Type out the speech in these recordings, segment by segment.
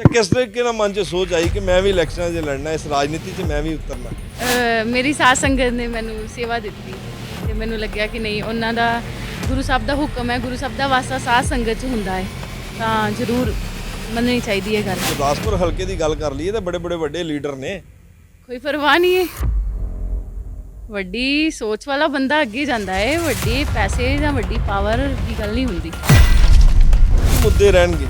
ਅੱਛਾ ਕਿਸ ਤਰੀਕੇ ਨਾਲ ਮਨ 'ਚ ਸੋਚ ਆਈ ਕਿ ਮੈਂ ਵੀ ਇਲੈਕਸ਼ਨਾਂ 'ਚ ਲੜਨਾ ਇਸ ਰਾਜਨੀਤੀ 'ਚ ਮੈਂ ਵੀ ਉਤਰਨਾ? ਮੇਰੀ ਸਾਧ ਸੰਗਤ ਨੇ ਮੈਨੂੰ ਸੇਵਾ ਦਿੱਤੀ ਤੇ ਮੈਨੂੰ ਲੱਗਿਆ ਕਿ ਨਹੀਂ ਉਹਨਾਂ ਦਾ ਗੁਰੂ ਸਾਹਿਬ ਦਾ ਹੁਕਮ ਹੈ ਗੁਰੂ ਸਾਹਿਬ ਦਾ ਵਾਸਾ ਸਾਧ ਸੰਗਤ 'ਚ ਹੁੰਦਾ ਹੈ। ਤਾਂ ਜ਼ਰੂਰ ਮੰਨਣੀ ਚਾਹੀਦੀ ਹੈ ਗੱਲ। ਗੁਰਦਾਸਪੁਰ ਹਲਕੇ ਦੀ ਗੱਲ ਕਰ ਲਈਏ ਤਾਂ ਬੜੇ ਬੜੇ ਵੱਡੇ ਲੀਡਰ ਨੇ। ਕੋਈ ਪਰਵਾਹ ਨਹੀਂ ਹੈ। ਵੱਡੀ ਸੋਚ ਵਾਲਾ ਬੰਦਾ ਅੱਗੇ ਜਾਂਦਾ ਹੈ ਵੱਡੇ ਪੈਸੇ ਜਾਂ ਵੱਡੀ ਪਾਵਰ ਦੀ ਗੱਲ ਨਹੀਂ ਹੁੰਦੀ। ਕੀ ਮੁੱਦੇ ਰਹਿਣਗੇ?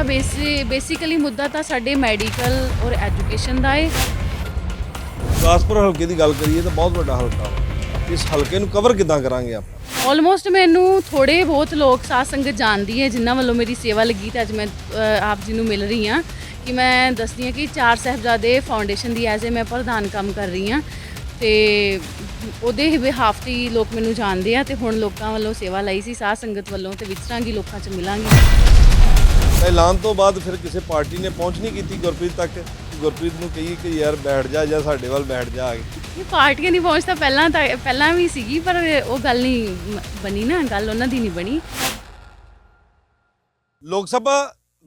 ਬੇਸਿ ਬੇਸਿਕਲੀ ਮੁੱਦਾ ਤਾਂ ਸਾਡੇ ਮੈਡੀਕਲ ਔਰ ਐਜੂਕੇਸ਼ਨ ਦਾ ਹੈ ਗੁਰਦਾਸਪੁਰ ਹਲਕੇ ਦੀ ਗੱਲ ਕਰੀਏ ਤਾਂ ਬਹੁਤ ਵੱਡਾ ਹਲਕਾ ਇਸ ਹਲਕੇ ਨੂੰ ਕਵਰ ਕਿੱਦਾਂ ਕਰਾਂਗੇ ਆਪਾਂ? ਆਲਮੋਸਟ ਮੈਨੂੰ ਥੋੜੇ ਬਹੁਤ ਲੋਕ ਸਾਧ ਸੰਗਤ ਜਾਣਦੀ ਹੈ ਜਿਨ੍ਹਾਂ ਵੱਲੋਂ ਮੇਰੀ ਸੇਵਾ ਲੱਗੀ ਤੇ ਅੱਜ ਮੈਂ ਆਪ ਜੀ ਨੂੰ ਮਿਲ ਰਹੀ ਹਾਂ ਕਿ ਮੈਂ ਦੱਸਦੀ ਹਾਂ ਕਿ ਚਾਰ ਸਾਹਿਬਜ਼ਾਦੇ ਫਾਊਂਡੇਸ਼ਨ ਦੀ ਐਜ਼ ਏ ਮੈਂ ਪ੍ਰਧਾਨ ਕੰਮ ਕਰ ਰਹੀ ਹਾਂ ਤੇ ਉਹਦੇ ਬਿਹਾਫ ਤੇ ਲੋਕ ਮੈਨੂੰ ਜਾਣਦੇ ਆ ਤੇ ਹੁਣ ਲੋਕਾਂ ਵੱਲੋਂ ਸੇਵਾ ਲਈ ਸੀ ਸਾਧ ਸੰਗਤ ਵੱਲੋਂ ਤੇ ਵਿਚਰਾਂਗੀ ਲੋਕਾਂ 'ਚ ਮਿਲਾਂਗੀ। ਤਾਂ ਐਲਾਨ ਤੋਂ ਬਾਅਦ ਫਿਰ ਕਿਸੇ ਪਾਰਟੀ ਨੇ ਪਹੁੰਚ ਨਹੀਂ ਕੀਤੀ ਗੁਰਪ੍ਰੀਤ ਤੱਕ। ਗੁਰਪ੍ਰੀਤ ਨੂੰ ਕਹੀਏ ਕਿ ਯਾਰ ਬੈਠ ਜਾ ਜਾਂ ਸਾਡੇ ਵੱਲ ਬੈਠ ਜਾ ਆ ਕੇ। ਇਹ ਪਾਰਟੀਆਂ ਨਹੀਂ ਪਹੁੰਚਦਾ ਪਹਿਲਾਂ ਤਾਂ ਪਹਿਲਾਂ ਵੀ ਸੀਗੀ ਪਰ ਉਹ ਗੱਲ ਨਹੀਂ ਬਣੀ ਨਾ ਗੱਲ ਉਹਨਾਂ ਦੀ ਨਹੀਂ ਬਣੀ। ਲੋਕ ਸਭਾ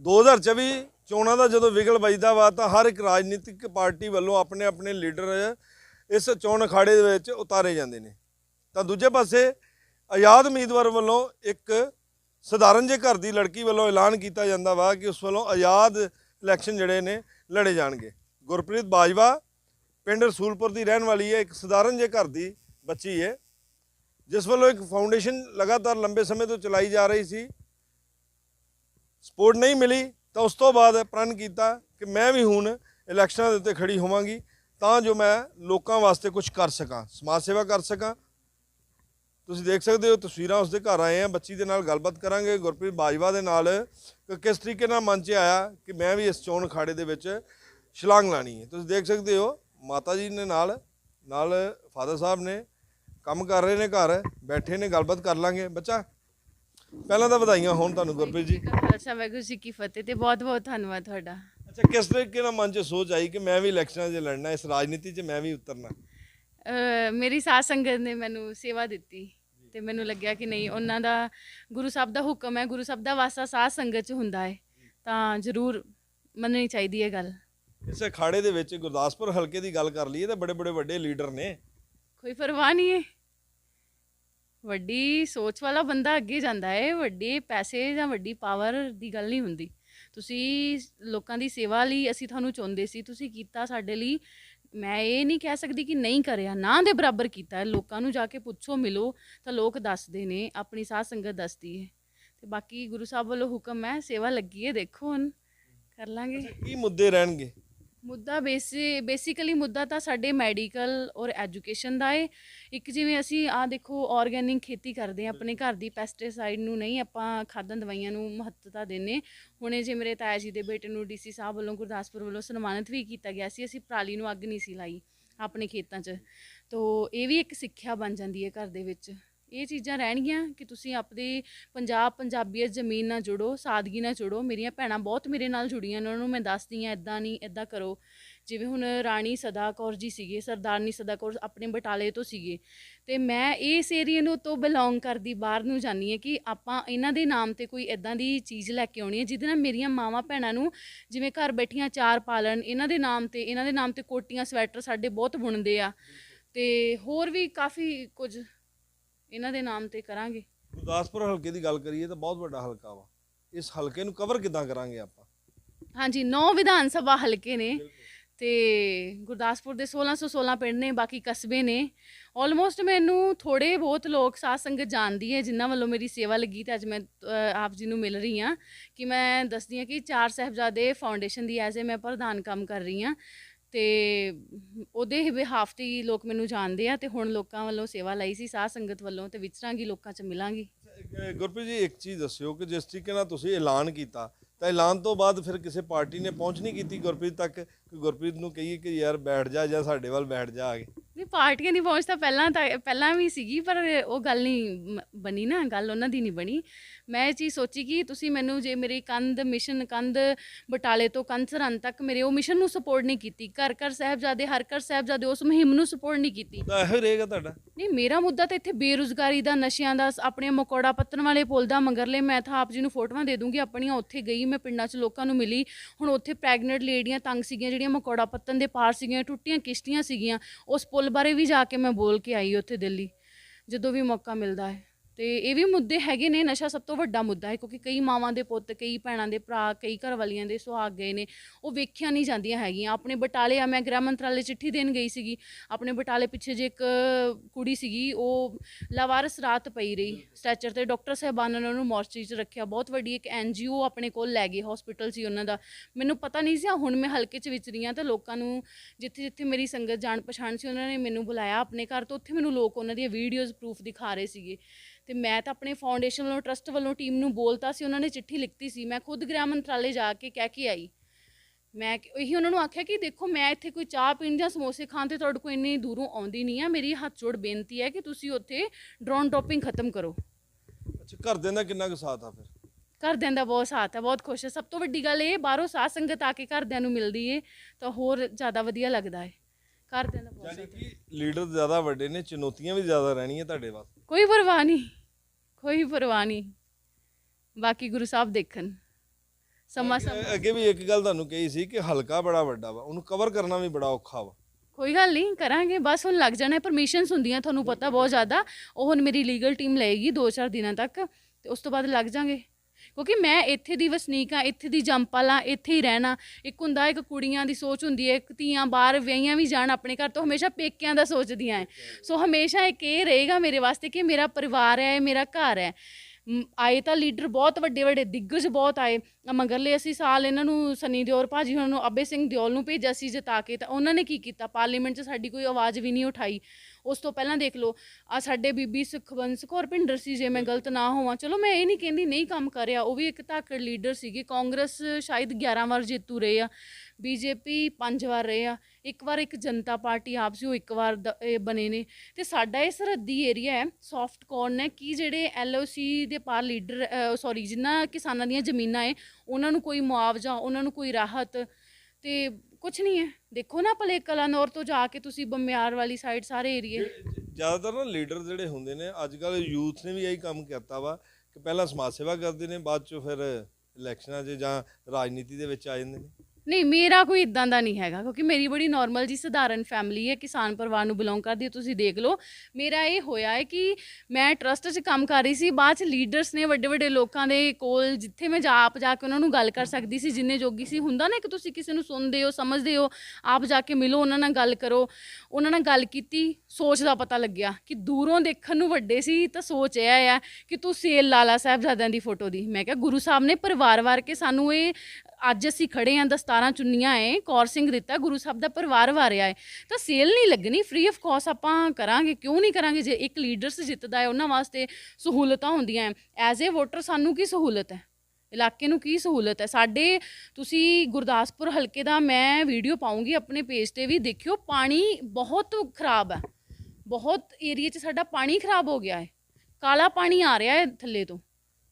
2024 ਚੋਣਾਂ ਦਾ ਜਦੋਂ ਵਿਗਲ ਵੱਜਦਾ ਵਾ ਤਾਂ ਹਰ ਇੱਕ ਰਾਜਨੀਤਿਕ ਪਾਰਟੀ ਵੱਲੋਂ ਆਪਣੇ ਆਪਣੇ ਲੀਡਰ ਇਸ ਚੋਣ ਅਖਾੜੇ ਦੇ ਵਿੱਚ ਉਤਾਰੇ ਜਾਂਦੇ ਨੇ। ਤਾਂ ਦੂਜੇ ਪਾਸੇ ਆਜ਼ਾਦ ਉਮੀਦਵਾਰ ਵੱਲੋਂ ਇੱਕ ਸਧਾਰਨ ਜੇ ਘਰ ਦੀ ਲੜਕੀ ਵੱਲੋਂ ਐਲਾਨ ਕੀਤਾ ਜਾਂਦਾ ਵਾ ਕਿ ਉਸ ਵੱਲੋਂ ਆਜ਼ਾਦ ਇਲੈਕਸ਼ਨ ਜਿਹੜੇ ਨੇ ਲੜੇ ਜਾਣਗੇ। ਗੁਰਪ੍ਰੀਤ ਬਾਜਵਾ ਪਿੰਡ ਰਸੂਲਪੁਰ ਦੀ ਰਹਿਣ ਵਾਲੀ ਹੈ, ਇੱਕ ਸਧਾਰਨ ਜੇ ਘਰ ਦੀ ਬੱਚੀ ਹੈ, ਜਿਸ ਵੱਲੋਂ ਇੱਕ ਫਾਊਂਡੇਸ਼ਨ ਲਗਾਤਾਰ ਲੰਬੇ ਸਮੇਂ ਤੋਂ ਚਲਾਈ ਜਾ ਰਹੀ ਸੀ। ਸਪੋਰਟ ਨਹੀਂ ਮਿਲੀ ਤਾਂ ਉਸ ਤੋਂ ਬਾਅਦ ਪ੍ਰਣ ਕੀਤਾ ਕਿ ਮੈਂ ਵੀ ਹੁਣ ਇਲੈਕਸ਼ਨਾਂ ਦੇ ਉੱਤੇ ਖੜੀ ਹੋਵਾਂਗੀ, ਤਾਂ ਜੋ ਮੈਂ ਲੋਕਾਂ ਵਾਸਤੇ ਕੁਝ ਕਰ ਸਕਾਂ, ਸਮਾਜ ਸੇਵਾ ਕਰ ਸਕਾਂ ਤੁਸੀਂ ਦੇਖ ਸਕਦੇ ਹੋ ਤਸਵੀਰਾਂ ਉਸਦੇ ਘਰ ਆਏ ਆ ਬੱਚੀ ਦੇ ਨਾਲ ਗੱਲਬਾਤ ਕਰਾਂਗੇ। ਗੁਰਪ੍ਰੀਤ ਬਾਜਵਾ ਦੇ ਨਾਲ ਕਿ ਕਿਸ ਤਰੀਕੇ ਨਾਲ ਮਨ 'ਚ ਆਇਆ ਕਿ ਮੈਂ ਵੀ ਇਸ ਚੋਣ ਅਖਾੜੇ ਦੇ ਵਿੱਚ ਛਲਾਂਗ ਲਾਣੀ ਹੈ? ਤੁਸੀਂ ਦੇਖ ਸਕਦੇ ਹੋ ਮਾਤਾ ਜੀ ਨੇ ਨਾਲ ਨਾਲ ਫਾਦਰ ਸਾਹਿਬ ਨੇ ਕੰਮ ਕਰ ਰਹੇ ਨੇ ਘਰ ਬੈਠੇ ਨੇ ਗੱਲਬਾਤ ਕਰ ਲਾਂਗੇ। ਬੱਚਾ ਪਹਿਲਾਂ ਤਾਂ ਵਧਾਈਆਂ ਹੋਣ ਤੁਹਾਨੂੰ ਗੁਰਪ੍ਰੀਤ ਜੀ। ਖਾਲਸਾ ਵਾਹਿਗੁਰੂ ਜੀ ਕੀ ਫਤਿਹ ਤੇ ਬਹੁਤ ਬਹੁਤ ਧੰਨਵਾਦ ਤੁਹਾਡਾ। ਅੱਛਾ ਕਿਸ ਤਰੀਕੇ ਨਾਲ ਮਨ 'ਚ ਸੋਚ ਆਈ ਕਿ ਮੈਂ ਵੀ ਇਲੈਕਸ਼ਨਾਂ 'ਚ ਲੜਨਾ ਇਸ ਰਾਜਨੀਤੀ 'ਚ ਮੈਂ ਵੀ ਉਤਰਨਾ? ਮੇਰੀ ਸਾਧ ਸੰਗਤ ਨੇ ਮੈਨੂੰ ਸੇਵਾ ਦਿੱਤੀ ਤੇ ਮੈਨੂੰ ਲੱਗਿਆ ਕਿ ਨਹੀਂ ਉਹਨਾਂ ਦਾ ਗੁਰੂ ਸਾਹਿਬ ਦਾ ਹੁਕਮ ਹੈ ਗੁਰੂ ਸਾਹਿਬ ਦਾ ਵਾਸਾ ਸਾਧ ਸੰਗਤ 'ਚ ਹੁੰਦਾ ਹੈ। ਤਾਂ ਜ਼ਰੂਰ ਮੰਨਣੀ ਚਾਹੀਦੀ ਹੈ ਗੱਲ। ਇਸ ਅਖਾੜੇ ਦੇ ਵਿੱਚ ਗੁਰਦਾਸਪੁਰ ਹਲਕੇ ਦੀ ਗੱਲ ਕਰ ਲਈਏ ਤਾਂ ਬੜੇ ਬੜੇ ਵੱਡੇ ਲੀਡਰ ਨੇ। ਕੋਈ ਪਰਵਾਹ ਨਹੀਂ ਹੈ। ਵੱਡੀ ਸੋਚ ਵਾਲਾ ਬੰਦਾ ਅੱਗੇ ਜਾਂਦਾ ਹੈ ਵੱਡੇ ਪੈਸੇ ਜਾਂ ਵੱਡੀ ਪਾਵਰ ਦੀ ਗੱਲ ਨਹੀਂ ਹੁੰਦੀ। ਤੁਸੀਂ ਲੋਕਾਂ ਦੀ ਸੇਵਾ ਲਈ ਅਸੀਂ ਤੁਹਾਨੂੰ ਚਾਹੁੰਦੇ ਸੀ ਤੁਸੀਂ ਕੀਤਾ ਸਾਡੇ ਲਈ ਮੈਂ ਇਹ ਨਹੀਂ ਕਹਿ ਸਕਦੀ ਕਿ ਨਹੀਂ ਕਰਿਆ, ਨਾ ਦੇ ਬਰਾਬਰ ਕੀਤਾ। ਹੈ ਲੋਕਾਂ ਨੂੰ ਜਾ ਕੇ ਪੁੱਛੋ, ਮਿਲੋ, ਤਾਂ ਲੋਕ ਦੱਸਦੇ ਨੇ, ਆਪਣੀ ਸਾਧ ਸੰਗਤ ਦੱਸਦੀ ਹੈ ਤੇ ਬਾਕੀ ਗੁਰੂ ਸਾਹਿਬ ਵੱਲੋਂ ਹੁਕਮ ਹੈ, ਸੇਵਾ ਲੱਗੀ ਹੈ ਦੇਖੋ ਹੁਣ, ਕਰ ਲਾਂਗੇ। ਕੀ ਮੁੱਦੇ ਰਹਿਣਗੇ? ਮੁੱਦਾ ਬੇਸਿ, ਬੇਸਿਕਲੀ ਮੁੱਦਾ ਤਾਂ ਸਾਡੇ ਮੈਡੀਕਲ ਔਰ ਐਜੂਕੇਸ਼ਨ ਦਾ ਏ। ਇੱਕ ਜਿਵੇਂ ਅਸੀਂ ਆ ਦੇਖੋ ਆਰਗੈਨਿਕ ਖੇਤੀ ਕਰਦੇ ਹਾਂ, ਆਪਣੇ ਘਰ ਦੀ ਪੈਸਟੀਸਾਈਡ ਨੂੰ ਨਹੀਂ ਆਪਾਂ ਖਾਦਾਂ ਦਵਾਈਆਂ ਨੂੰ ਮਹੱਤਤਾ ਦਿੰਨੇ ਹੁਣੇ ਜੇ ਮੇਰੇ ਤਾਇਆ ਜੀ ਦੇ ਬੇਟੇ ਨੂੰ ਡੀਸੀ ਸਾਹਿਬ ਵੱਲੋਂ, ਗੁਰਦਾਸਪੁਰ ਵੱਲੋਂ ਸਨਮਾਨਿਤ ਵੀ ਕੀਤਾ ਗਿਆ ਸੀ, ਅਸੀਂ ਪਰਾਲੀ ਨੂੰ ਅੱਗ ਨਹੀਂ ਸੀ ਲਾਈ ਆਪਣੇ ਖੇਤਾਂ 'ਚ। ਤੋ ਇਹ ਵੀ ਇੱਕ ਸਿੱਖਿਆ ਬਣ ਜਾਂਦੀ ਹੈ ਘਰ ਦੇ ਵਿੱਚ। ਇਹ ਚੀਜ਼ਾਂ ਰਹਿਣਗੀਆਂ ਕਿ ਤੁਸੀਂ ਆਪਦੇ ਪੰਜਾਬ ਪੰਜਾਬੀਅਤ ਜ਼ਮੀਨ ਨਾਲ ਜੁੜੋ, ਸਾਦਗੀ ਨਾਲ ਜੁੜੋ। ਮੇਰੀਆਂ ਭੈਣਾਂ ਬਹੁਤ ਮੇਰੇ ਨਾਲ ਜੁੜੀਆਂ ਨੇ, ਉਹਨਾਂ ਨੂੰ ਮੈਂ ਦੱਸਦੀ ਹਾਂ ਇਦਾਂ ਨਹੀਂ ਇਦਾਂ ਕਰੋ। ਜਿਵੇਂ ਹੁਣ ਰਾਣੀ ਸਦਾ ਕੌਰ ਜੀ ਸੀਗੇ ਸਰਦਾਰਨੀ ਸਦਾ ਕੌਰ ਆਪਣੇ ਬਟਾਲੇ ਤੋਂ ਸੀਗੇ। ਤੇ ਮੈਂ ਇਸ ਏਰੀਏ ਨੂੰ ਤੋਂ ਬਿਲੋਂਗ ਕਰਦੀ, ਬਾਹਰ ਨੂੰ ਜਾਣੀ ਹੈ ਕਿ ਆਪਾਂ ਇਹਨਾਂ ਦੇ ਨਾਮ ਤੇ ਕੋਈ ਇਦਾਂ ਦੀ ਚੀਜ਼ ਲੈ ਕੇ ਆਉਣੀ ਹੈ, ਜਿਹਦੇ ਨਾਲ ਮੇਰੀਆਂ ਮਾਵਾਂ ਭੈਣਾਂ ਨੂੰ ਜਿਵੇਂ ਘਰ ਬੈਠੀਆਂ ਚਾਰ ਪਾਲਣ, ਇਹਨਾਂ ਦੇ ਨਾਮ ਤੇ, ਇਹਨਾਂ ਦੇ ਨਾਮ ਤੇ ਕੋਟੀਆਂ, ਸਵੈਟਰ ਸਾਡੇ ਬਹੁਤ ਬੁਣਦੇ ਆ। ਤੇ ਹੋਰ ਵੀ ਕਾਫੀ ਕੁਝ ਇਹਨਾਂ ਦੇ ਨਾਮ ਤੇ ਕਰਾਂਗੇ। ਗੁਰਦਾਸਪੁਰ ਹਲਕੇ ਦੀ ਗੱਲ ਕਰੀਏ ਤਾਂ ਬਹੁਤ ਵੱਡਾ ਹਲਕਾ ਵਾ। ਇਸ ਹਲਕੇ ਨੂੰ ਕਵਰ ਕਿੱਦਾਂ ਕਰਾਂਗੇ ਆਪਾਂ? ਹਾਂਜੀ 9 ਵਿਧਾਨ ਸਭਾ ਹਲਕੇ ਨੇ ਤੇ ਗੁਰਦਾਸਪੁਰ ਦੇ 1616 ਪਿੰਡ ਨੇ ਬਾਕੀ ਕਸਬੇ ਨੇ। ਆਲਮੋਸਟ ਮੈਨੂੰ ਥੋੜੇ ਬਹੁਤ ਲੋਕ ਸਾਧ ਸੰਗਤ ਜਾਣਦੀ ਹੈ ਜਿਨ੍ਹਾਂ ਵੱਲੋਂ ਮੇਰੀ ਸੇਵਾ ਲੱਗੀ ਤੇ ਅੱਜ ਮੈਂ ਆਪ ਜੀ ਨੂੰ ਮਿਲ ਰਹੀ ਹਾਂ ਕਿ ਮੈਂ ਦੱਸਦੀ ਹਾਂ ਕਿ ਚਾਰ ਸਾਹਿਬਜ਼ਾਦੇ ਫਾਊਂਡੇਸ਼ਨ ਦੀ ਐਜ਼ ਏ ਮੈਂ ਪ੍ਰਧਾਨ ਕੰਮ ਕਰ ਰਹੀ ਹਾਂ। ਤੇ ਉਹਦੇ ਬਿਹਾਫ ਤੇ ਹੀ ਲੋਕ ਮੈਨੂੰ ਜਾਣਦੇ ਆ ਤੇ ਹੁਣ ਲੋਕਾਂ ਵੱਲੋਂ ਸੇਵਾ ਲਈ ਸੀ ਸਾਧ ਸੰਗਤ ਵੱਲੋਂ ਤੇ ਵਿਚਰਾਂਗੀ ਲੋਕਾਂ 'ਚ ਮਿਲਾਂਗੀ। ਗੁਰਪ੍ਰੀਤ ਜੀ ਇੱਕ ਚੀਜ਼ ਦੱਸਿਓ ਕਿ ਜਿਸ ਤਰੀਕੇ ਨਾਲ ਤੁਸੀਂ ਐਲਾਨ ਕੀਤਾ ਤਾਂ ਐਲਾਨ ਤੋਂ ਬਾਅਦ ਫਿਰ ਕਿਸੇ ਪਾਰਟੀ ਨੇ ਪਹੁੰਚ ਨਹੀਂ ਕੀਤੀ ਗੁਰਪ੍ਰੀਤ ਤੱਕ? ਕਿ ਗੁਰਪ੍ਰੀਤ ਨੂੰ ਕਹੀਏ ਕਿ ਯਾਰ ਬੈਠ ਜਾ ਜਾਂ ਸਾਡੇ ਵੱਲ ਬੈਠ ਜਾ ਆ ਕੇ। ਨਹੀਂ ਪਾਰਟੀਆਂ ਦੀ ਪਹੁੰਚ ਤਾਂ ਪਹਿਲਾਂ ਤਾਂ ਪਹਿਲਾਂ ਵੀ ਸੀਗੀ ਪਰ ਉਹ ਗੱਲ ਨਹੀਂ ਬਣੀ ਨਾ ਗੱਲ ਉਹਨਾਂ ਦੀ ਨਹੀਂ ਬਣੀ। ਮੈਂ ਇਹ ਚੀਜ਼ ਸੋਚੀ ਕਿ ਤੁਸੀਂ ਮੈਨੂੰ ਜੇ ਮੇਰੀ ਕੰਧ ਮਿਸ਼ਨ ਕੰਧ ਬਟਾਲੇ ਤੋਂ ਕੰਧ ਸਰਹੰਦ ਤੱਕ ਮੇਰੇ ਉਹ ਮਿਸ਼ਨ ਨੂੰ ਸਪੋਰਟ ਨਹੀਂ ਕੀਤੀ। ਘਰ ਘਰ ਸਾਹਿਬਜ਼ਾਦੇ ਹਰ ਘਰ ਸਾਹਿਬਜ਼ਾਦੇ ਉਸ ਮੁਹਿੰਮ ਨੂੰ ਸਪੋਰਟ ਨਹੀਂ ਕੀਤੀ। ਤਾਂ ਇਹੋ ਹੀ ਰਹੇਗਾ ਤੁਹਾਡਾ? ਨਹੀਂ ਮੇਰਾ ਮੁੱਦਾ ਤਾਂ ਇੱਥੇ ਬੇਰੁਜ਼ਗਾਰੀ ਦਾ ਨਸ਼ਿਆਂ ਦਾ ਆਪਣੇ ਮਕੌੜਾ ਪੱਤਨ ਵਾਲੇ ਪੁੱਲ ਦਾ ਮੰਗਰਲੇ ਮੈਂ ਤਾਂ ਆਪ ਜੀ ਨੂੰ ਫੋਟੋਆਂ ਦੇ ਦੂੰਗੀ। ਆਪਣੀਆਂ ਉੱਥੇ ਗਈ ਮੈਂ ਪਿੰਡਾਂ 'ਚ ਲੋਕਾਂ ਨੂੰ ਮਿਲੀ। ਹੁਣ ਉੱਥੇ ਪ੍ਰੈਗਨੈਂਟ ਲੇਡੀਆਂ ਤੰਗ ਸੀਗੀਆਂ ਜਿਹੜੀਆਂ ਮਕੌੜਾ ਪੱਤਨ ਦੇ ਪਾਰ ਸੀਗੀਆਂ ਟੁੱਟੀਆਂ ਕਿਸ਼ਤੀਆਂ ਸੀਗੀਆਂ ਉਸ ਪੁੱਲ ਬਾਰੇ ਵੀ ਜਾ ਕੇ ਮੈਂ ਬੋਲ ਕੇ ਆਈ ਉੱਥੇ ਦਿੱਲੀ ਜਦੋਂ ਵੀ ਮੌਕਾ ਮਿਲਦਾ ਹੈ। ਤੇ ਇਹ ਵੀ ਮੁੱਦੇ ਹੈਗੇ ਨੇ, ਨਸ਼ਾ ਸਭ ਤੋਂ ਵੱਡਾ ਮੁੱਦਾ ਹੈ, ਕਿਉਂਕਿ ਕਈ ਮਾਵਾਂ ਦੇ ਪੁੱਤ, ਕਈ ਭੈਣਾਂ ਦੇ ਭਰਾ, ਕਈ ਘਰਵਾਲੀਆਂ ਦੇ ਸੁਹਾਗ ਗਏ ਨੇ, ਉਹ ਵੇਖਿਆ ਨਹੀਂ ਜਾਂਦੀਆਂ ਹੈਗੀਆਂ। ਆਪਣੇ ਬਟਾਲੇ ਆ, ਮੈਂ ਗ੍ਰਹਿ ਮੰਤਰਾਲੇ ਚਿੱਠੀ ਦੇਣ ਗਈ ਸੀਗੀ, ਆਪਣੇ ਬਟਾਲੇ ਪਿੱਛੇ ਜੇ ਇੱਕ ਕੁੜੀ ਸੀਗੀ, ਉਹ ਲਾਵਾਰਸ ਰਾਤ ਪਈ ਰਹੀ, ਸਟ੍ਰੈਚਰ ਤੇ ਡਾਕਟਰ ਸਾਹਿਬਾਨਾਂ ਨੇ ਉਹਨੂੰ ਮੋਰਚਰੀ 'ਚ ਰੱਖਿਆ, ਬਹੁਤ ਵੱਡੀ ਇੱਕ ਐਨਜੀਓ ਆਪਣੇ ਕੋਲ ਲੈ ਗਏ ਹਸਪੀਟਲ ਸੀ ਉਹਨਾਂ ਦਾ। ਮੈਨੂੰ ਪਤਾ ਨਹੀਂ ਸੀ ਹੁਣ ਮੈਂ ਹਲਕੇ 'ਚ ਵਿਚ ਰਹੀ ਹਾਂ, ਤਾਂ ਲੋਕਾਂ ਨੂੰ ਜਿੱਥੇ ਜਿੱਥੇ ਮੇਰੀ ਸੰਗਤ ਜਾਣ ਪਛਾਣ ਸੀ, ਉਹਨਾਂ ਨੇ ਮੈਨੂੰ ਬੁਲਾਇਆ ਆਪਣੇ ਘਰ, ਤੋਂ ਉੱਥੇ ਮੈਨੂੰ ਲੋਕ ਉਹਨਾਂ ਦੀਆਂ ਵੀਡੀਓਜ਼ ਪ੍ਰੂਫ ਦਿਖਾ ਰਹੇ ਸੀਗੇ। ਤੇ ਮੈਂ ਤਾਂ ਆਪਣੇ ਫਾਊਂਡੇਸ਼ਨ ਵੱਲੋਂ ਟਰਸਟ ਵੱਲੋਂ ਟੀਮ ਨੂੰ ਬੋਲਤਾ ਸੀ ਉਹਨਾਂ ਨੇ ਚਿੱਠੀ ਲਿਖਤੀ ਸੀ। ਮੈਂ ਖੁਦ ਗ੍ਰਹਿ ਮੰਤਰਾਲੇ ਜਾ ਕੇ ਕਹਿ ਕੇ ਆਈ। ਮੈਂ ਇਹੀ ਉਹਨਾਂ ਨੂੰ ਆਖਿਆ ਕਿ ਦੇਖੋ ਮੈਂ ਇੱਥੇ ਕੋਈ ਚਾਹ ਪੀਣ ਜਾਂ ਸਮੋਸੇ ਖਾਣ ਤੇ ਤੁਹਾਡੇ ਕੋਲ ਇੰਨੀ ਦੂਰੋਂ ਆਉਂਦੀ ਨਹੀਂ ਆ। ਮੇਰੀ ਹੱਥ ਜੋੜ ਬੇਨਤੀ ਹੈ ਕਿ ਤੁਸੀਂ ਉੱਥੇ ਡਰੋਨ ਡ੍ਰੌਪਿੰਗ ਖਤਮ ਕਰੋ। ਅੱਛਾ ਘਰਦਿਆਂ ਦਾ ਕਿੰਨਾ ਕੁ ਸਾਥ ਆ ਫਿਰ? ਘਰਦਿਆਂ ਦਾ ਬਹੁਤ ਸਾਥ ਹੈ ਬਹੁਤ ਖੁਸ਼ ਹੈ ਸਭ ਤੋਂ ਵੱਡੀ ਗੱਲ ਇਹ ਬਾਹਰੋਂ ਸਾਧ ਸੰਗਤ ਆ ਕੇ ਘਰਦਿਆਂ ਨੂੰ ਮਿਲਦੀ ਏ ਤਾਂ ਹੋਰ ਜ਼ਿਆਦਾ ਵਧੀਆ ਲੱਗਦਾ ਹੈ ਘਰਦਿਆਂ ਦਾ ਬਹੁਤ ਯਾਨੀ ਕਿ ਲੀਡਰ ਜ਼ਿਆਦਾ ਵੱਡੇ ਨੇ ਚੁਣੌਤੀਆਂ ਵੀ ਜ਼ਿਆਦਾ ਰਹਿਣੀਆਂ ਤੁਹਾਡੇ ਵਾਸਤੇ ਕੋਈ ਪਰਵਾਹ ਨਹੀਂ ਕੋਈ ਪਰਵਾਹ ਨਹੀਂ। ਬਾਕੀ ਗੁਰੂ ਸਾਹਿਬ ਦੇਖਣ। ਸਮਾਂ ਸਮਾਂ। ਅੱਗੇ- ਅੱਗੇ ਵੀ ਇੱਕ ਗੱਲ ਤੁਹਾਨੂੰ ਕਹੀ ਸੀ ਕਿ ਹਲਕਾ ਬੜਾ ਵੱਡਾ ਵਾ ਉਹਨੂੰ ਕਵਰ ਕਰਨਾ ਵੀ ਬੜਾ ਔਖਾ ਵਾ। ਕੋਈ ਗੱਲ ਨਹੀਂ ਕਰਾਂਗੇ ਬਸ ਹੁਣ ਲੱਗ ਜਾਣਾ ਪਰਮਿਸ਼ਨਸ ਹੁੰਦੀਆਂ ਤੁਹਾਨੂੰ ਪਤਾ ਬਹੁਤ ਜ਼ਿਆਦਾ। ਉਹ ਹੁਣ ਮੇਰੀ ਲੀਗਲ ਟੀਮ ਲਏਗੀ 2-4 ਦਿਨਾਂ ਤੱਕ ਤੇ ਉਸ ਤੋਂ ਬਾਅਦ ਲੱਗ ਜਾਾਂਗੇ। ਕਿਉਂਕਿ ਮੈਂ ਇੱਥੇ ਦੀ ਵਸਨੀਕ ਆ ਇੱਥੇ ਦੀ ਜੰਪਲ ਆ ਇੱਥੇ ਹੀ ਰਹਿਣਾ। ਇੱਕ ਹੁੰਦਾ, ਇੱਕ ਕੁੜੀਆਂ ਦੀ ਸੋਚ ਹੁੰਦੀ ਹੈ, ਇੱਕ ਧੀਆਂ ਬਾਹਰ ਵਿਆਹੀਆਂ ਵੀ ਜਾਣ ਆਪਣੇ ਘਰ ਤੋਂ, ਹਮੇਸ਼ਾ ਪੇਕਿਆਂ ਦਾ ਸੋਚਦੀਆਂ ਹੈ। ਸੋ ਹਮੇਸ਼ਾ ਇੱਕ ਇਹ ਰਹੇਗਾ ਮੇਰੇ ਵਾਸਤੇ ਕਿ ਮੇਰਾ ਪਰਿਵਾਰ ਹੈ, ਮੇਰਾ ਘਰ ਹੈ। ਆਏ ਤਾਂ ਲੀਡਰ ਬਹੁਤ ਵੱਡੇ ਵੱਡੇ ਦਿੱਗਜ ਬਹੁਤ ਆਏ। ਮਗਰਲੇ ਅਸੀਂ ਸਾਲ ਇਹਨਾਂ ਨੂੰ ਸਨੀ ਦਿਓਲ ਭਾਜੀ ਉਹਨਾਂ ਨੂੰ, ਅਬੇ ਸਿੰਘ ਦਿਓਲ ਨੂੰ ਭੇਜਿਆ ਸੀ ਜਿਤਾ ਕੇ, ਤਾਂ ਉਹਨਾਂ ਨੇ ਕੀ ਕੀਤਾ? ਪਾਰਲੀਮੈਂਟ 'ਚ ਸਾਡੀ ਕੋਈ ਆਵਾਜ਼ ਵੀ ਨਹੀਂ ਉਠਾਈ। ਉਸ ਤੋਂ ਪਹਿਲਾਂ ਦੇਖ ਲਓ ਆ ਸਾਡੇ ਬੀਬੀ ਸੁਖਵੰਸ ਕੌਰ ਭਿੰਡਰ ਸੀ ਜੇ ਮੈਂ ਗਲਤ ਨਾ ਹੋਵਾਂ ਚਲੋ ਮੈਂ ਇਹ ਨਹੀਂ ਕਹਿੰਦੀ ਨਹੀਂ ਕੰਮ ਕਰਿਆ ਉਹ ਵੀ ਇੱਕ ਧਾਕੜ ਲੀਡਰ ਸੀਗੇ ਕਾਂਗਰਸ ਸ਼ਾਇਦ 11 ਵਾਰ ਜੇਤੂ ਰਹੇ ਆ ਬੀਜੇਪੀ 5 ਵਾਰ ਰਹੇ ਆ ਇੱਕ ਵਾਰ ਇੱਕ ਜਨਤਾ ਪਾਰਟੀ ਆਪ ਸੀ ਉਹ ਇੱਕ ਵਾਰ ਬਣੇ ਨੇ ਤੇ ਸਾਡਾ ਇਹ ਸਰਹੱਦੀ ਏਰੀਆ ਹੈ ਸੌਫਟ ਕੌਰਨ ਹੈ ਕੀ ਜਿਹੜੇ ਐਲਓਸੀ ਦੇ ਪਾਰ ਲੀਡਰ ਸੌਰੀ ਜਿਨ੍ਹਾਂ ਕਿਸਾਨਾਂ ਦੀਆਂ ਜ਼ਮੀਨਾਂ ਹੈ ਉਹਨਾਂ ਨੂੰ ਕੋਈ ਮੁਆਵਜ਼ਾ ਉਹਨਾਂ ਨੂੰ ਕੋਈ ਰਾਹਤ ਤੇ ਕੁਝ ਨਹੀਂ ਹੈ। ਦੇਖੋ ਨਾ ਭਲੇ ਕਲਾਨੌਰ ਤੋਂ ਜਾ ਕੇ ਤੁਸੀਂ ਬੰਮਿਆਰ ਵਾਲੀ ਸਾਈਡ ਸਾਰੇ ਏਰੀਏ ਜ਼ਿਆਦਾਤਰ ਨਾ ਲੀਡਰ ਜਿਹੜੇ ਹੁੰਦੇ ਨੇ ਅੱਜ ਕੱਲ ਯੂਥ ਨੇ ਵੀ ਇਹੀ ਕੰਮ ਕੀਤਾ ਵਾ ਕਿ ਪਹਿਲਾਂ ਸਮਾਜ ਸੇਵਾ ਕਰਦੇ ਨੇ, ਬਾਅਦ ਚੋਂ ਫਿਰ ਇਲੈਕਸ਼ਨਾਂ 'ਚ ਜਾਂ ਰਾਜਨੀਤੀ ਦੇ ਵਿੱਚ ਆ ਜਾਂਦੇ ਨੇ। ਨਹੀਂ, ਮੇਰਾ ਕੋਈ ਇਦਾਂ ਦਾ ਨਹੀਂ ਹੈਗਾ, ਕਿਉਂਕਿ ਮੇਰੀ ਬੜੀ ਨਾਰਮਲ ਜੀ ਸਧਾਰਨ ਫੈਮਿਲੀ ਹੈ, ਕਿਸਾਨ ਪਰਿਵਾਰ ਨੂੰ ਬਿਲੋਂਗ ਕਰਦੀ ਹੈ, ਤੁਸੀਂ ਦੇਖ ਲਓ। ਮੇਰਾ ਇਹ ਹੋਇਆ ਹੈ ਕਿ ਮੈਂ ਟਰਸਟ 'ਚ ਕੰਮ ਕਰ ਰਹੀ ਸੀ, ਬਾਅਦ 'ਚ ਲੀਡਰਸ ਨੇ ਵੱਡੇ ਵੱਡੇ ਲੋਕਾਂ ਦੇ ਕੋਲ ਜਿੱਥੇ ਮੈਂ ਜਾ, ਆਪ ਜਾ ਕੇ ਉਹਨਾਂ ਨੂੰ ਗੱਲ ਕਰ ਸਕਦੀ ਸੀ, ਜਿੰਨੇ ਜੋਗੀ ਸੀ। ਹੁੰਦਾ ਨਾ ਕਿ ਤੁਸੀਂ ਕਿਸੇ ਨੂੰ ਸੁਣਦੇ ਹੋ, ਸਮਝਦੇ ਹੋ, ਆਪ ਜਾ ਕੇ ਮਿਲੋ, ਉਹਨਾਂ ਨਾਲ ਗੱਲ ਕਰੋ, ਉਹਨਾਂ ਨਾਲ ਗੱਲ ਕੀਤੀ, ਸੋਚ ਦਾ ਪਤਾ ਲੱਗਿਆ ਕਿ ਦੂਰੋਂ ਦੇਖਣ ਨੂੰ ਵੱਡੇ ਸੀ, ਤਾਂ ਸੋਚ ਇਹ ਆ ਕਿ ਤੂੰ ਸੇਲ ਲਾਲਾ ਸਾਹਿਬਜ਼ਾਦਿਆਂ ਦੀ ਫੋਟੋ ਦੀ। ਮੈਂ ਕਿਹਾ ਗੁਰੂ ਸਾਹਿਬ ਨੇ ਪਰਿਵਾਰ ਵਾਰ ਕੇ ਸਾਨੂੰ ਇਹ ਅੱਜ ਅਸੀਂ ਖੜੇ ਆਂ ਦਸਤਾਰਾਂ ਚੁੰਨੀਆਂ ਏ ਕੌਰ ਸਿੰਘ ਦਿੱਤਾ ਗੁਰੂ ਸਾਹਿਬ ਦਾ ਪਰਿਵਾਰ ਵਾਰਿਆ ਏ ਤਾਂ ਸੇਲ ਨਹੀਂ ਲੱਗਣੀ ਫ੍ਰੀ ਆਫ ਕਾਸਟ ਆਪਾਂ ਕਰਾਂਗੇ, ਕਿਉਂ ਨਹੀਂ ਕਰਾਂਗੇ? ਜੇ ਇੱਕ ਲੀਡਰਸ ਜਿੱਤਦਾ ਹੈ ਉਹਨਾਂ ਵਾਸਤੇ ਸਹੂਲਤਾਂ ਹੁੰਦੀਆਂ ਐਜ਼ ਏ ਵੋਟਰ ਸਾਨੂੰ ਕੀ ਸਹੂਲਤ ਹੈ ਇਲਾਕੇ ਨੂੰ ਕੀ ਸਹੂਲਤ ਹੈ ਸਾਡੇ ਤੁਸੀਂ ਗੁਰਦਾਸਪੁਰ ਹਲਕੇ ਦਾ ਮੈਂ ਵੀਡੀਓ ਪਾਉਂਗੀ, ਆਪਣੇ ਪੇਜ ਤੇ ਵੀ ਦੇਖਿਓ, ਪਾਣੀ ਬਹੁਤ ਖਰਾਬ ਹੈ ਬਹੁਤ ਏਰੀਆ 'ਚ ਸਾਡਾ ਪਾਣੀ ਖਰਾਬ ਹੋ ਗਿਆ ਹੈ ਕਾਲਾ ਪਾਣੀ ਆ ਰਿਹਾ ਹੈ ਥੱਲੇ ਤੋਂ।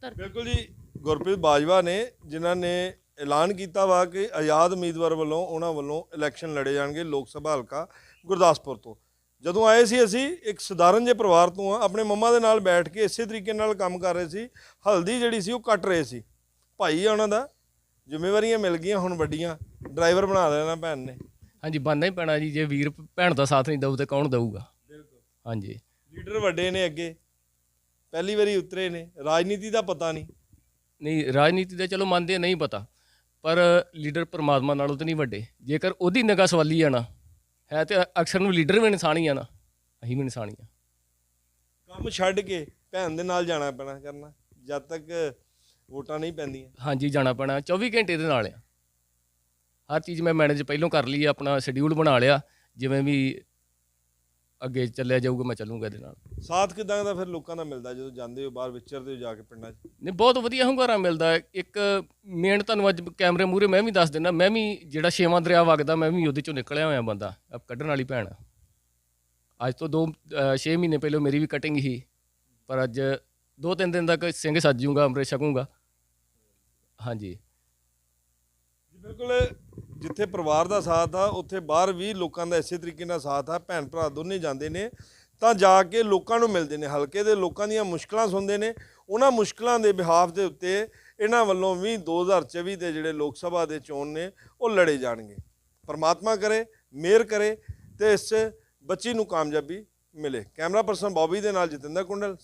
ਬਿਲਕੁਲ ਜੀ, ਗੁਰਪ੍ਰੀਤ ਬਾਜਵਾ ਨੇ, ਜਿਨ੍ਹਾਂ ਨੇ ਐਲਾਨ ਕੀਤਾ ਵਾ ਕਿ ਆਜ਼ਾਦ ਉਮੀਦਵਾਰ ਵੱਲੋਂ ਉਹਨਾਂ ਵੱਲੋਂ ਇਲੈਕਸ਼ਨ ਲੜੇ ਜਾਣਗੇ ਲੋਕ ਸਭਾ ਹਲਕਾ ਗੁਰਦਾਸਪੁਰ ਤੋਂ। ਜਦੋਂ ਆਏ ਸੀ ਅਸੀਂ ਇੱਕ ਸਧਾਰਨ ਜਿਹੇ ਪਰਿਵਾਰ ਤੋਂ ਆ ਆਪਣੇ ਮੰਮਾ ਦੇ ਨਾਲ ਬੈਠ ਕੇ ਇਸੇ ਤਰੀਕੇ ਨਾਲ ਕੰਮ ਕਰ ਰਹੇ ਸੀ ਹਲਦੀ ਜਿਹੜੀ ਸੀ ਉਹ ਕੱਟ ਰਹੇ ਸੀ। ਭਾਈ ਆ ਉਹਨਾਂ ਦਾ ਜ਼ਿੰਮੇਵਾਰੀਆਂ ਮਿਲ ਗਈਆਂ ਹੁਣ ਵੱਡੀਆਂ ਡਰਾਈਵਰ ਬਣਾ ਦੇਣਾ ਭੈਣ ਨੇ। ਹਾਂਜੀ ਬਣਨਾ ਹੀ ਪੈਣਾ ਜੀ ਜੇ ਵੀਰ ਭੈਣ ਦਾ ਸਾਥ ਨਹੀਂ ਦਊ ਤੇ ਕੌਣ ਦਊਗਾ? ਹਾਂਜੀ। ਲੀਡਰ ਵੱਡੇ ਨੇ ਅੱਗੇ ਪਹਿਲੀ ਵਾਰੀ ਉਤਰੇ ਨੇ ਰਾਜਨੀਤੀ ਦਾ ਪਤਾ ਨਹੀਂ। ਨਹੀਂ ਰਾਜਨੀਤੀ ਦਾ ਚਲੋ ਮੰਨਦੇ ਨਹੀਂ ਪਤਾ। ਪਰ ਲੀਡਰ ਪਰਮਾਤਮਾ ਨਾਲੋਂ ਤੇ ਨਹੀਂ ਵੱਡੇ। ਜੇਕਰ ਉਹਦੀ ਨਿਗਾਹ ਸਵਾਲੀ ਆ ਨਾ ਹੈ ਤੇ ਅਕਸਰ ਨੂੰ ਲੀਡਰ ਵੀ ਇਨਸਾਨ ਹੀ ਆ ਨਾ ਅਸੀਂ ਵੀ ਇਨਸਾਨ ਹੀ ਆ। ਕੰਮ ਛੱਡ ਕੇ ਭੈਣ ਦੇ ਨਾਲ ਜਾਣਾ ਪੈਣਾ ਕਰਨਾ ਜਦ ਤੱਕ ਵੋਟਾਂ ਨਹੀਂ ਪੈਂਦੀਆਂ। ਹਾਂਜੀ ਜਾਣਾ ਪੈਣਾ 24 ਘੰਟੇ ਦੇ ਨਾਲ ਆ। ਹਰ ਚੀਜ਼ ਮੈਂ ਮੈਨੇਜ ਪਹਿਲਾਂ ਕਰ ਲਈ ਆਪਣਾ ਸ਼ਡਿਊਲ ਬਣਾ ਲਿਆ ਜਿਵੇਂ ਵੀ ਅੱਗੇ ਚੱਲਿਆ ਜਾਊਗਾ ਮੈਂ ਚੱਲੂਗਾ ਇਹਦੇ ਨਾਲ। ਸਾਥ ਕਿਦਾਂ ਦਾ ਫਿਰ ਲੋਕਾਂ ਦਾ ਮਿਲਦਾ ਜਦੋਂ ਜਾਂਦੇ ਹੋ ਬਾਹਰ ਵਿਚਰਦੇ ਹੋ ਜਾ ਕੇ ਪਿੰਡਾਂ 'ਚ? ਨਹੀਂ ਬਹੁਤ ਵਧੀਆ ਹੁੰਗਾਰਾ ਮਿਲਦਾ ਹੈ। ਇੱਕ ਮੇਨ ਤੁਹਾਨੂੰ ਅੱਜ ਕੈਮਰੇ ਮੂਹਰੇ ਮੈਂ ਵੀ ਦੱਸ ਦਿੰਦਾ ਮੈਂ ਵੀ ਜਿਹੜਾ ਛੇਵਾਂ ਦਰਿਆ ਵਗਦਾ ਮੈਂ ਵੀ ਉਹਦੇ ਚੋਂ ਨਿਕਲਿਆ ਹੋਇਆ ਬੰਦਾ ਆਹ ਕੱਢਣ ਵਾਲੀ ਭੈਣ। ਅੱਜ ਤੋਂ 2 6 ਮਹੀਨੇ ਪਹਿਲਾਂ ਮੇਰੀ ਵੀ ਕਟਿੰਗ ਸੀ ਪਰ ਅੱਜ ਦੋ ਤਿੰਨ ਦਿਨ ਤੱਕ ਸਿੰਘ ਸੱਜੂਗਾ ਅੰਮ੍ਰਿਤ ਛਕੂੰਗਾ। ਹਾਂਜੀ। ਜੀ, ਬਿਲਕੁਲ ਜਿੱਥੇ ਪਰਿਵਾਰ ਦਾ ਸਾਥ ਆ, ਉੱਥੇ ਬਾਹਰ ਵੀ ਲੋਕਾਂ ਦਾ ਇਸੇ ਤਰੀਕੇ ਨਾਲ ਸਾਥ ਆ ਭੈਣ ਭਰਾ ਦੋਨੇ ਜਾਂਦੇ ਨੇ, ਤਾਂ ਜਾ ਕੇ ਲੋਕਾਂ ਨੂੰ ਮਿਲਦੇ ਨੇ, ਹਲਕੇ ਦੇ ਲੋਕਾਂ ਦੀਆਂ ਮੁਸ਼ਕਲਾਂ ਸੁਣਦੇ ਨੇ, ਉਹਨਾਂ ਮੁਸ਼ਕਲਾਂ ਦੇ ਬਿਹਾਫ ਦੇ ਉੱਤੇ ਇਹਨਾਂ ਵੱਲੋਂ ਵੀ 2024 ਦੇ ਜਿਹੜੇ ਲੋਕ ਸਭਾ ਦੇ ਚੋਣ ਨੇ, ਉਹ ਲੜੇ ਜਾਣਗੇ। ਪਰਮਾਤਮਾ ਕਰੇ, ਮਿਹਰ ਕਰੇ ਤੇ ਇਸ ਬੱਚੀ ਨੂੰ ਕਾਮਯਾਬੀ ਮਿਲੇ। ਕੈਮਰਾ ਪਰਸਨ ਬੌਬੀ ਦੇ ਨਾਲ ਜਤਿੰਦਰ ਕੁੰਡਲ।